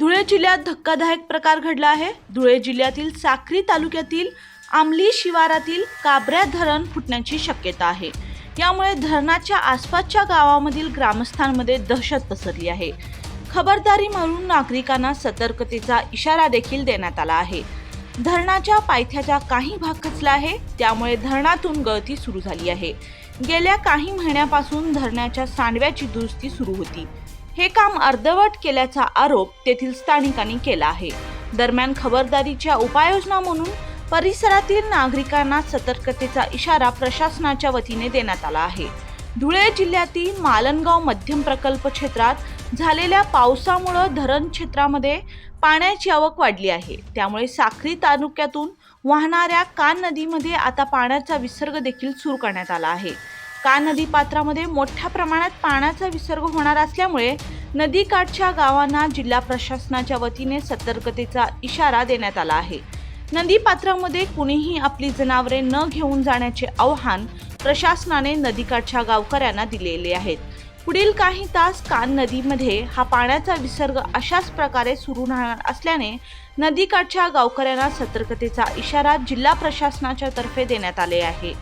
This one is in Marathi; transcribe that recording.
धुळे जिल्ह्यात धक्कादायक प्रकार घडला आहे. धुळे जिल्ह्यातील साक्री तालुक्यातील आमली शिवारातील काबऱ्या धरण फुटण्याची शक्यता आहे. यामुळे धरणाच्या आसपासच्या गावामधील ग्रामस्थांमध्ये दहशत पसरली आहे. खबरदारी म्हणून नागरिकांना सतर्कतेचा इशारा देखील देण्यात आला आहे. धरणाच्या पायथ्याचा काही भाग खचला आहे त्यामुळे धरणातून गळती सुरू झाली आहे. गेल्या काही महिन्यापासून धरणाच्या सांडव्याची दुरुस्ती सुरू होती. हे काम अर्धवट केल्याचा आरोप तेथील स्थानिकांनी केला आहे. दरम्यान खबरदारीच्या उपाययोजना म्हणून परिसरातील नागरिकांना सतर्कतेचा इशारा प्रशासनाच्या वतीने देण्यात आला आहे. धुळे जिल्ह्यातील मालनगाव मध्यम प्रकल्प क्षेत्रात झालेल्या पावसामुळं धरण क्षेत्रामध्ये पाण्याची आवक वाढली आहे. त्यामुळे साक्री तालुक्यातून वाहणाऱ्या कान नदीमध्ये आता पाण्याचा विसर्ग देखील सुरू करण्यात आला आहे. का नदी पात्रामध्ये मोठ्या प्रमाणात पाण्याचा विसर्ग होणार असल्यामुळे नदीकाठच्या गावांना जिल्हा प्रशासनाच्या वतीने सतर्कतेचा इशारा देण्यात आला आहे. नदी पात्रामध्ये कुणीही आपली जनावरे न घेऊन जाण्याचे आव्हान प्रशासनाने नदीकाठच्या गावकऱ्यांना दिलेले आहेत. पुढील काही तास कान नदीमध्ये हा पाण्याचा विसर्ग अशाच प्रकारे सुरू राहणार असल्याने नदीकाठच्या गावकऱ्यांना सतर्कतेचा इशारा जिल्हा प्रशासनाच्या तर्फे देण्यात आले आहे.